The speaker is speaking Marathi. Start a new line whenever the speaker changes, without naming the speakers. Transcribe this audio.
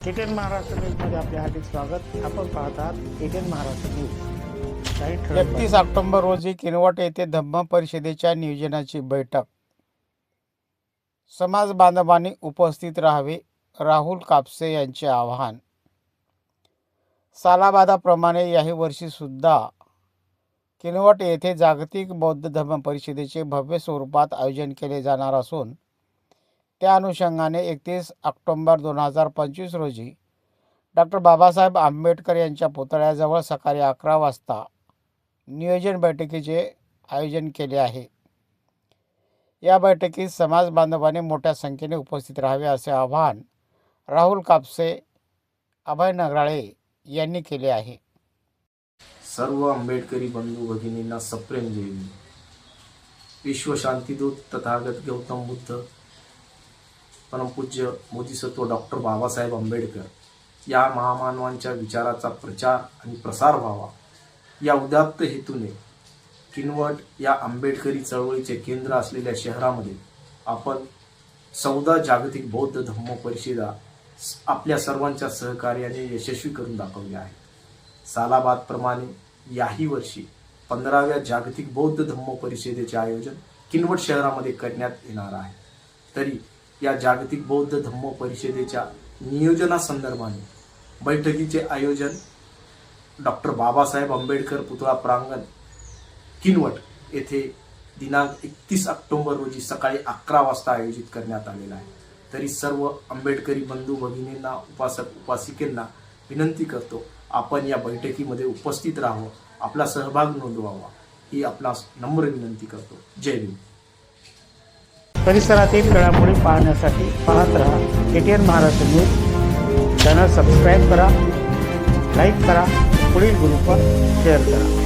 एटीएन महाराष्ट्र न्यूजमध्ये आपले हार्दिक स्वागत. आपण पाहत आहात एटीएन महाराष्ट्र न्यूज. काही
एकतीस ऑक्टोबर रोजी किनवट येथे धम्म परिषदेच्या नियोजनाची बैठक. समाज बांधवांनी उपस्थित राहावे राहुल कापसे यांचे आवाहन. सालाबादाप्रमाणे याही वर्षी सुद्धा किनवट येथे जागतिक बौद्ध धम्म परिषदेचे भव्य स्वरूपात आयोजन केले जाणार असून त्या अनुषंगाने एकतीस ऑक्टोंबर दोन हजार पंचवीस रोजी डॉक्टर बाबासाहेब आंबेडकर यांच्या पुतळ्याजवळ सकाळी अकरा वाजता नियोजन बैठकीचे आयोजन केले आहे. या बैठकीत समाज बांधवांनी मोठ्या संख्येने उपस्थित राहावे असे आवाहन राहुल कापसे अभय नगराळे यांनी केले आहे.
सर्व आंबेडकरी बंधू भगिनींना सप्रेम जयवी विश्वशांतीदूत तथागत गौतम बुद्ध परमपूज्य मोदीसत्व डॉक्टर बाबासाहेब आंबेडकर या महामानवांच्या विचाराचा प्रचार आणि प्रसार व्हावा. या उदात्त हेतूने किनवट या आंबेडकरी चळवळीचे केंद्र असलेल्या शहरामध्ये आपण चौदा जागतिक बौद्ध धम्म परिषदा आपल्या सर्वांच्या सहकार्याने यशस्वी करून दाखवल्या आहेत. सालाबादप्रमाणे याही वर्षी पंधराव्या जागतिक बौद्ध धम्म परिषदेचे आयोजन किनवट शहरामध्ये करण्यात येणार आहे. तरी या जागतिक बौद्ध धम्म परिषदेच्या नियोजनासंदर्भाने बैठकीचे आयोजन डॉक्टर बाबासाहेब आंबेडकर पुतळा प्रांगण किनवट येथे दिनांक एकतीस ऑक्टोंबर रोजी सकाळी अकरा वाजता आयोजित करण्यात आलेला आहे. तरी सर्व आंबेडकरी बंधू भगिनींना उपासक उपासिकेंना विनंती करतो आपण या बैठकीमध्ये उपस्थित राहावं आपला सहभाग नोंदवावा ही आपणास नम्र विनंती करतो. जय भीम.
परिसरातील घडामोडी पाहण्यासाठी पाहत रहा. ATN Maharashtra news. Channel subscribe करा. लाईक करा. पुढील ग्रुपवर शेअर करा.